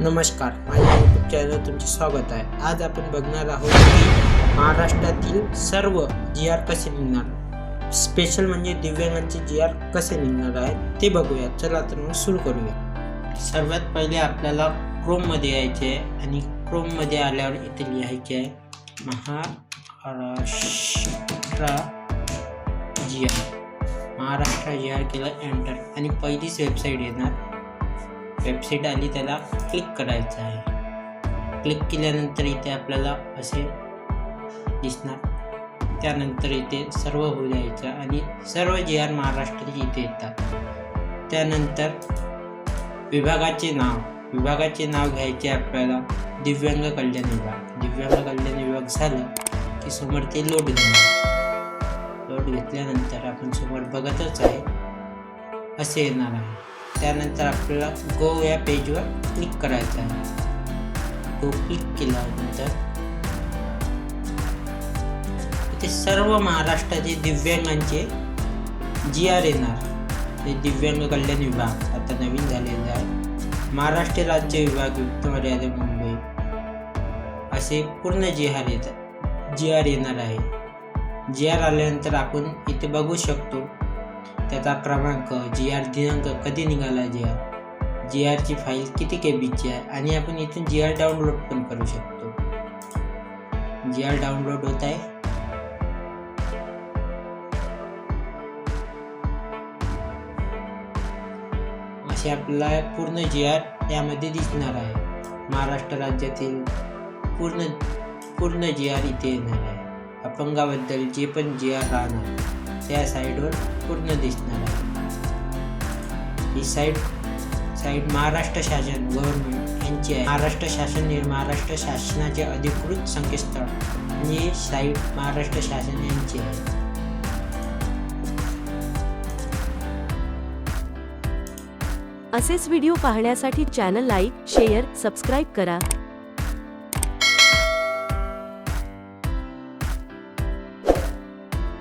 नमस्कार माझ्या YouTube channel तुमचे स्वागत आहे. आज आपण बघणार आहोत की महाराष्ट्रातील सर्व जी आर कसे निघणार? स्पेशल म्हणजे दिव्यांगांचे जी आर कसे निघणार आहेत ते बघूया. चला तर मग सुरू करूया. सर्वात पहिले आपल्याला क्रोममध्ये यायचे आहे आणि क्रोममध्ये आल्यावर इथे लिहायचे आहे Maharashtra G R Maharashtra G R केलं एंटर आणि पहिलीच वेबसाईट येणार वेबसाईट आली त्याला क्लिक करायचं आहे. क्लिक केल्यानंतर इथे आपल्याला असे दिसणार. त्यानंतर इथे सर्व होऊ द्यायचं आणि सर्व जे आर महाराष्ट्राचे इथे येतात. त्यानंतर विभागाचे नाव. विभागाचे नाव घ्यायचे आपल्याला दिव्यांग कल्याण विभाग. दिव्यांग कल्याण विभाग झालं की समोर ते लोड घेणार. लोड घेतल्यानंतर आपण समोर बघतच आहे. असे येणार आहे. त्यानंतर आपल्याला गो या पेजवर क्लिक करायचं आहे. गो क्लिक केल्यानंतर इथे सर्व महाराष्ट्राचे दिव्यांगांचे जी आर येणार. ते दिव्यांग कल्याण विभाग आता नवीन झालेलं आहे. महाराष्ट्र राज्य विभाग युक्त मर्यादा मुंबई. असे पूर्ण जी आर येतात. जी आर येणार आहे. जी आर आल्यानंतर आपण इथे बघू शकतो. त्याचा क्रमांक जी आर दिनांक कधी निघाला जी आर जी आरची फाईल किती के बीची आहे? आणि आपण इथून जी आर डाउनलोड पण करू शकतो. जी आर डाउनलोड होत आहे. असे आपला पूर्ण जी आर यामध्ये दिसणार आहे. महाराष्ट्र राज्यातील पूर्ण पूर्ण जी आर इथे येणार आहे. अपंगाबद्दल जे पण जे आर राहणार त्या साईडवर पूर्ण दिसणार आहे. ही साईड साईड महाराष्ट्र शासन गव्हर्नमेंट यांची आहे. महाराष्ट्र शासन हे महाराष्ट्र शासनाचे अधिकृत संकेतस्थळ. आणि ही साईड महाराष्ट्र शासन यांची आहे. असेच व्हिडिओ पाहण्यासाठी चॅनल लाईक शेअर सबस्क्राईब करा.